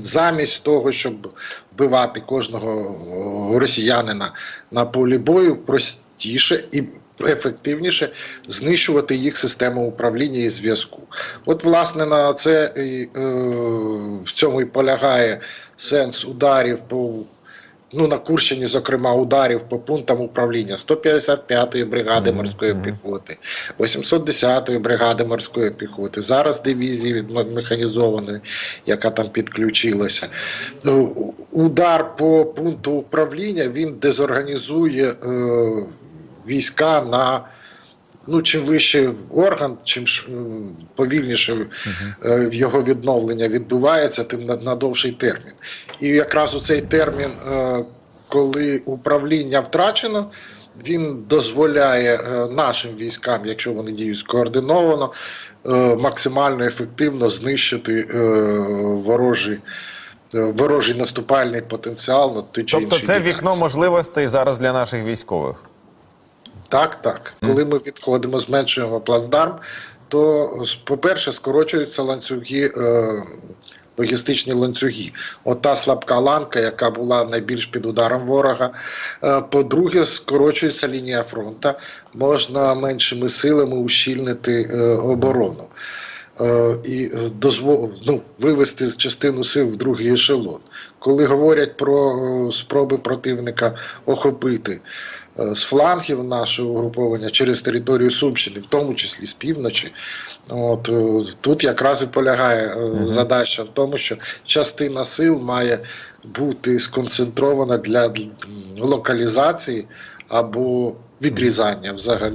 Замість того, щоб вбивати кожного росіянина на полі бою, простіше і ефективніше знищувати їх систему управління і зв'язку. От, власне, на це е, в цьому і полягає сенс ударів по. Ну, на Курщині, зокрема, ударів по пунктам управління 155-ї бригади морської піхоти, 810-ї бригади морської піхоти, зараз дивізії від механізованої, яка там підключилася. Ну, Удар по пункту управління він дезорганізує е, війська на. Ну, чим вищий орган, чим повільніше е, в його відновлення відбувається, тим на, на довший термін. І якраз у цей термін, е, коли управління втрачено, він дозволяє е, нашим військам, якщо вони діють скоординовано, е, максимально ефективно знищити е, ворожий, е, ворожий наступальний потенціал на Тобто це вікно можливостей зараз для наших військових. Так, так. Коли ми відходимо, зменшуємо плацдарм, то, по-перше, скорочуються ланцюги, е, логістичні ланцюги. От та слабка ланка, яка була найбільш під ударом ворога. Е, по-друге, скорочується лінія фронту, можна меншими силами ущільнити е, оборону. Е, і дозвол, ну, вивести частину сил в другий ешелон. Коли говорять про спроби противника охопити з флангів нашого угруповання через територію Сумщини, в тому числі з півночі, от е, тут якраз і полягає е, задача в тому, що частина сил має бути сконцентрована для локалізації або відрізання взагалі.